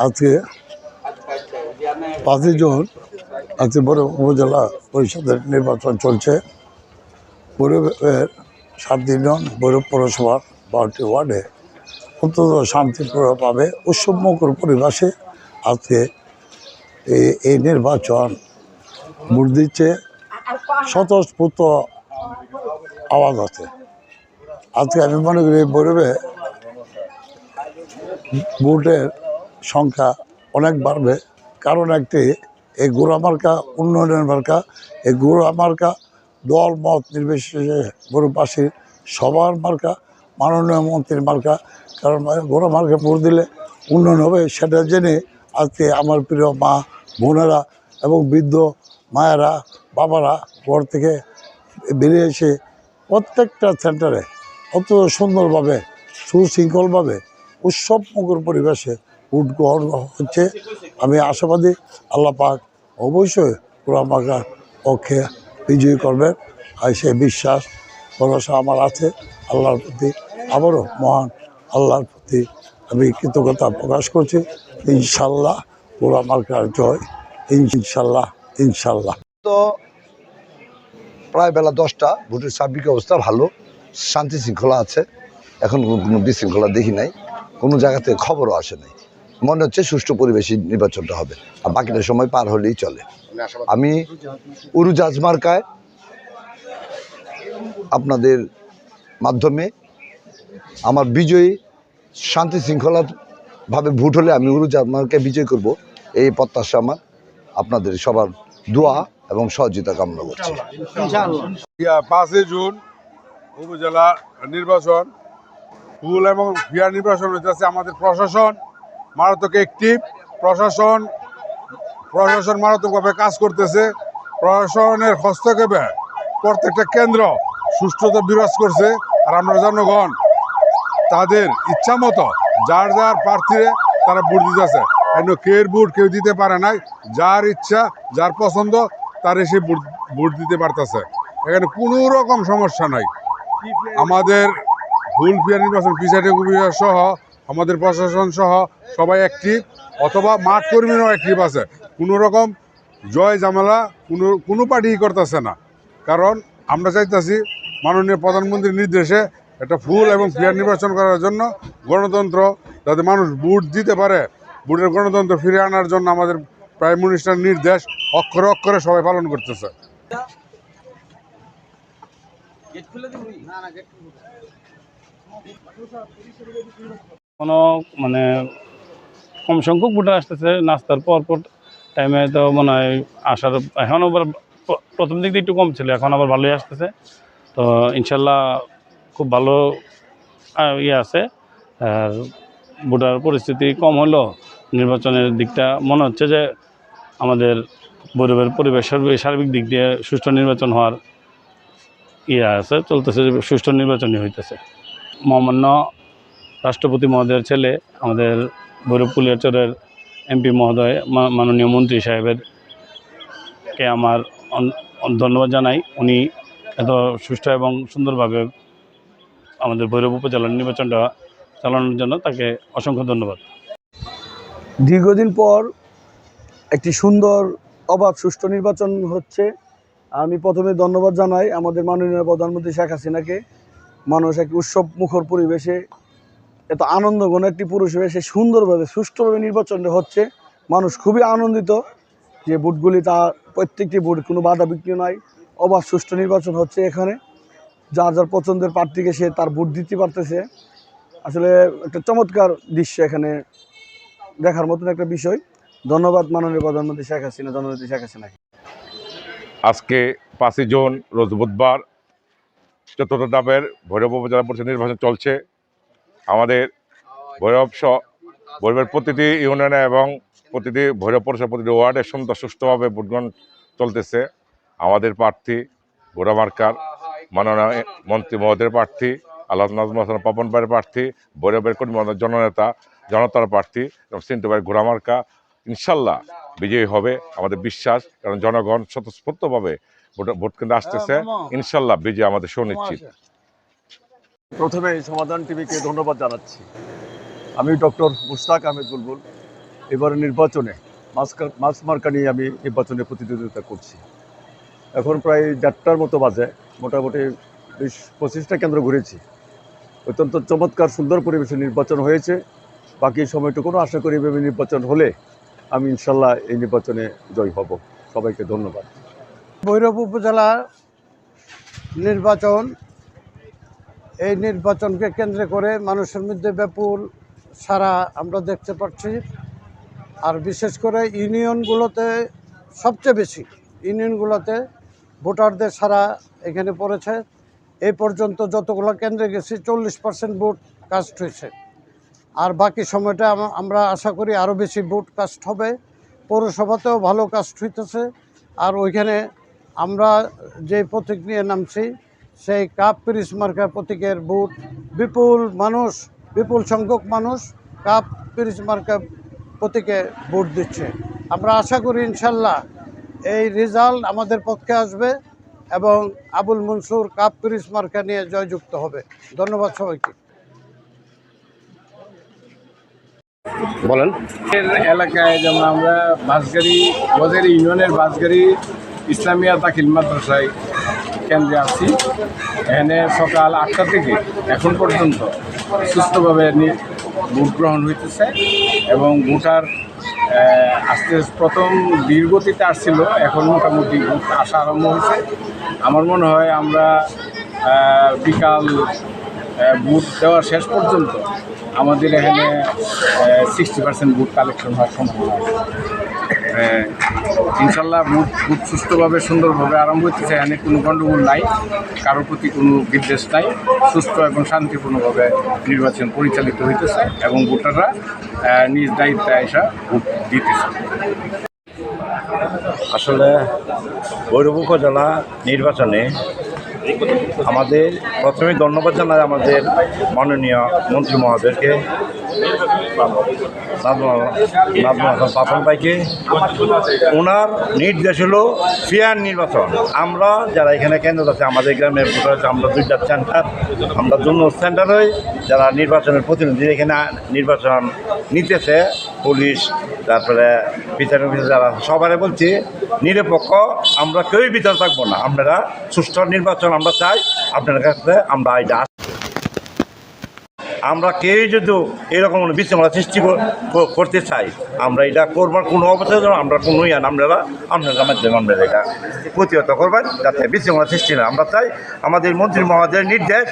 আজকে পাঁচই জুন, আজকে বড় উপজেলা পরিষদের নির্বাচন চলছে। পরিবের সাত ইউনিয়ন বৈরব পৌরসভার বারোটি ওয়ার্ডে অত্যন্ত শান্তিপূর্ণভাবে উৎসবমুখর পরিবেশে আজকে এই- এই নির্বাচন ভোট দিচ্ছে। স্বতঃস্ফূর্ত আওয়াজ আছে। আজকে আমি মনে করি বৈরবে ভোটের সংখ্যা অনেক বাড়বে। কারণ একটি, এই গোড়া মার্কা, উন্নয়নের মার্কা, এই গোড়া মার্কা দল, মত নির্বিশেষে গরুবাসীর সবার মার্কা, মাননীয় মন্ত্রীর মার্কা। কারণ গোড়া মার্কা ভোট দিলে উন্নয়ন হবে, সেটা জেনে আজকে আমার প্রিয় মা, বোনেরা এবং বৃদ্ধ মায়েরা, বাবারা ঘর থেকে বেরিয়ে এসে প্রত্যেকটা সেন্টারে অত সুন্দরভাবে, সুশৃঙ্খলভাবে উৎসব মুখর পরিবেশে ভোট গ্রহণ হচ্ছে। আমি আশাবাদী আল্লাহ পাক অবশ্যই পুরামাকার পক্ষে বিজয়ী করবেন। আর সে বিশ্বাস, ভরসা আমার আছে আল্লাহর প্রতি। আবারও মহান আল্লাহর প্রতি আমি কৃতজ্ঞতা প্রকাশ করছি। ইনশাল্লাহ পুরামার্কার জয়। ইনশাল্লাহ ইনশাল্লাহ তো প্রায় বেলা দশটা, ভোটের সার্বিক অবস্থা ভালো, শান্তি শৃঙ্খলা আছে। এখন কোনো- বিশৃঙ্খলা দেখি নাই, কোনো জায়গা থেকে খবরও আসে নাই। মনে হচ্ছে সুষ্ঠু পরিবেশে নির্বাচনটা হবে। আর বাকিটা সময় পার হলেই চলে। আমি উরুজাজ মার্কায় আপনাদের মাধ্যমে আমার বিজয়ী শান্তি শৃঙ্খলা ভাবে ভোট হলে আমি উরুজাজ মার্কায় বিজয় করব। এই প্রত্যাশা আমার। আপনাদের সবার দোয়া এবং সহযোগিতা কামনা করছি। পাঁচই জুন উপজেলা নির্বাচন। ফুল এবং বিয়ার নির্বাচন হইতেছে আমাদের প্রশাসন। মারাত্মক একটিভ প্রশাসন প্রশাসন মারাত্মকভাবে কাজ করতেছে। প্রশাসনের হস্তক্ষেপে প্রত্যেকটা কেন্দ্র সুষ্ঠুতা বিরাজ করছে। আর আমরা জনগণ, তাদের ইচ্ছা মতো যার যার প্রার্থীরে তারা ভোট দিতেছে এজন্য কের ভোট কেউ দিতে পারে নাই? যার ইচ্ছা, যার পছন্দ তার এসে ভোট দিতে পারতেছে। এখানে কোনো রকম সমস্যা নাই। আমাদের ভুল ফিয়ার নির্বাচন পিছাটে সহ আমাদের প্রশাসন সহ সবাই অ্যাক্টিভ অথবা মাঠ কর্মীরাও অ্যাক্টিভ আছে। কোনো রকম জয় ঝামেলা কোনো কোনো পার্টি করতেছে না। কারণ আমরা চাইতেছি মাননীয় প্রধানমন্ত্রীর নির্দেশে একটা ফুল এবং ফেয়ার নির্বাচন করার জন্য গণতন্ত্র যাতে মানুষ ভোট দিতে পারে ভোটের গণতন্ত্র ফিরে আনার জন্য আমাদের প্রাইম মিনিস্টার নির্দেশ অক্ষরে অক্ষরে সবাই পালন করতেছে। কোনো মানে কম সংখ্যক ভোটার আসতেছে, নাস্তার পর পর টাইমে তো মনে হয় আসার এখন আবার প্রথম দিক দিয়ে একটু কম ছিল, এখন আবার ভালোই আসতেছে। তো ইনশাল্লাহ খুব ভালো ইয়ে আছে। আর ভোটার পরিস্থিতি কম হলো, নির্বাচনের দিকটা মনে হচ্ছে যে আমাদের বৈরবের পরিবেশ সার্বিক- দিক দিয়ে সুষ্ঠু নির্বাচন হওয়ার ইয়ে আছে, চলতেছে, সুষ্ঠু নির্বাচনই হইতেছে। মহামান্য রাষ্ট্রপতি মহোদয়ের ছেলে, আমাদের ভৈরব কুলিয়াচরের এমপি মহোদয় মাননীয় মন্ত্রী সাহেবের কে আমার ধন্যবাদ জানাই। উনি এত সুষ্ঠু এবং সুন্দরভাবে আমাদের ভৈরব উপজেলার নির্বাচনটা চালানোর জন্য তাকে অসংখ্য ধন্যবাদ। দীর্ঘদিন পর একটি সুন্দর, অবাধ, সুষ্ঠু নির্বাচন হচ্ছে। আমি প্রথমে ধন্যবাদ জানাই আমাদের মাননীয় প্রধানমন্ত্রী শেখ হাসিনাকে। মানুষ এক উৎসব মুখর পরিবেশে এত আনন্দ আনন্দঘন একটি হয়ে সে সুন্দরভাবে, সুষ্ঠুভাবে নির্বাচনটা হচ্ছে। মানুষ খুবই আনন্দিত যে ভোটগুলি তার প্রত্যেকটি ভোট কোনো বাধা বিঘ্ন নাই। অবাধ, সুষ্ঠু নির্বাচন হচ্ছে এখানে। যার যার পছন্দের প্রার্থীকে সে তার ভোট দিতে পারতেছে। আসলে একটা চমৎকার দৃশ্য এখানে দেখার মতন একটা বিষয়। ধন্যবাদ মাননীয় প্রধানমন্ত্রী শেখ হাসিনা জননেত্রী শেখ হাসিনাকে আজকে পাঁচই জুন, রোজ বুধবার, চতুর্থ ধাপের ভৈরব উপজেলা পরিষদ নির্বাচন চলছে। আমাদের ভৈরব স- ভৈরবের প্রতিটি ইউনিয়নে এবং প্রতিটি ভৈরব পরিষদ প্রতিটি ওয়ার্ডে সুন্দর সুষ্ঠুভাবে ভোটগ্রহণ চলতেছে। আমাদের প্রার্থী গোড়ামার্কার মাননীয় মন্ত্রী মহোদয়ের প্রার্থী আল্লাহ নাজমুল হাসান পাপন ভাইয়ের প্রার্থী ভৈরবের কর্মী জননেতা জনতার প্রার্থী এবং সিন্টু ভাই ঘোড়ামার্কা ইনশাল্লাহ বিজয়ী হবে আমাদের বিশ্বাস কারণ জনগণ স্বতঃস্ফূর্তভাবে ভোট ভোট কেন্দ্রে আসতেছে। ইনশাল্লাহ বিজয় আমাদের সুনিশ্চিত। প্রথমে সমাধান টিভিকে ধন্যবাদ জানাচ্ছি। আমি ডক্টর মুশতাক আহমেদ বুলবুল। এবার নির্বাচনে মাছ মার্কা নিয়ে আমি নির্বাচনে প্রতিদ্বন্দ্বিতা করছি। এখন প্রায় দেড়টার মতো বাজে, মোটামুটি বিশ পঁচিশটা কেন্দ্র ঘুরেছি। অত্যন্ত চমৎকার, সুন্দর পরিবেশে নির্বাচন হয়েছে। বাকি সময়টুকুনও আশা করি এভাবে নির্বাচন হলে আমি ইনশাল্লাহ এই নির্বাচনে জয় হব। সবাইকে ধন্যবাদ। ভৈরব উপজেলা নির্বাচন এই নির্বাচনকে কেন্দ্র করে মানুষের মধ্যে ব্যাপক সারা আমরা দেখতে পাচ্ছি। আর বিশেষ করে ইউনিয়নগুলোতে সবচেয়ে বেশি, ইউনিয়নগুলোতে ভোটারদের সারা এখানে পড়েছে। এই পর্যন্ত যতগুলো কেন্দ্রে গেছি, চল্লিশ পার্সেন্ট ভোট কাস্ট হয়েছে। আর বাকি সময়টা আমরা আশা করি আরও বেশি ভোট কাস্ট হবে। পৌরসভাতেও ভালো কাস্ট হইতেছে। আর ওইখানে আমরা যে প্রতীক নিয়ে নামছি সেই কাপ পিরিস মার্কা প্রতীকের বুট। বিপুল মানুষ বিপুল সংখ্যক মানুষ কাপ পিরিস মার্কা প্রতীকে ভোট দিচ্ছে। আমরা আশা করি ইনশাল্লাহ এই রেজাল্ট আমাদের পক্ষে আসবে এবং আবুল মনসুর কাপ পিরিস মার্কা নিয়ে জয়যুক্ত হবে। ধন্যবাদ সবাইকে। বলেন। এলাকায় যেমন আমরা বাসগাড়ি বজের ইউনিয়নের বাসগাড়ি ইসলামিয়া দাখিল মাদ্রাসায় কেন্দ্রে আছি। এখানে সকাল আটটা থেকে এখন পর্যন্ত সুস্থভাবে ভোট গ্রহণ হইতেছে এবং ভোটার আস্তে প্রথম দীর্ঘতিতে আসছিল এখন মোটামুটি আসা আরম্ভ হয়েছে। আমার মনে হয় আমরা বিকাল আহ, ভোট দেওয়ার শেষ পর্যন্ত আমাদের এখানে সিক্সটি পার্সেন্ট বুট কালেকশন হওয়ার সম্ভাবনা আছে। ইনশাল্লাহ খুব সুস্থভাবে সুন্দরভাবে আরম্ভ হচ্ছে এখানে কোনো গণ্ডগোল নাই, কারোর প্রতি কোনো বিদ্বেষ নাই, সুস্থ এবং শান্তিপূর্ণভাবে নির্বাচন পরিচালিত হইতেছে এবং ভোটাররা নিজ দায়িত্বে আসা ভোট দিতেছে। আসলে ভৈরব উপজেলা নির্বাচনে আমাদের প্রথমে ধন্যবাদ জানাই আমাদের মাননীয় মন্ত্রী মহোদয়কে পাপন ভাইকে। ওনার নির্দেশ হলো ফেয়ার নির্বাচন। আমরা যারা এখানে কেন্দ্র আছে আমাদের গ্রামের ভোটার আছে, আমরা দুইটা সেন্টার আমরা জন্য সেন্টার হই। যারা নির্বাচনের প্রতিনিধি এখানে নির্বাচন নিতেছে পুলিশ তারপরে বিচার অফিসার যারা সবারে বলছি নিরপেক্ষ আমরা কেউই বিচার থাকব না। আপনারা সুষ্ঠু নির্বাচন আমরা চাই আপনার কাছে আমরা এটা আমরা কেউ যদি এরকম বিশৃঙ্খলা সৃষ্টি কর- কর- করতে চাই, আমরা এটা করবার কোনো অবস্থায় যেন আমরা কোনো ইয়ান আমরা আপনার মাধ্যমে আমরা এটা প্রতিহত করবেন, যাতে বিশৃঙ্খলা সৃষ্টি না আমরা চাই আমাদের মন্ত্রী মহাদের নির্দেশ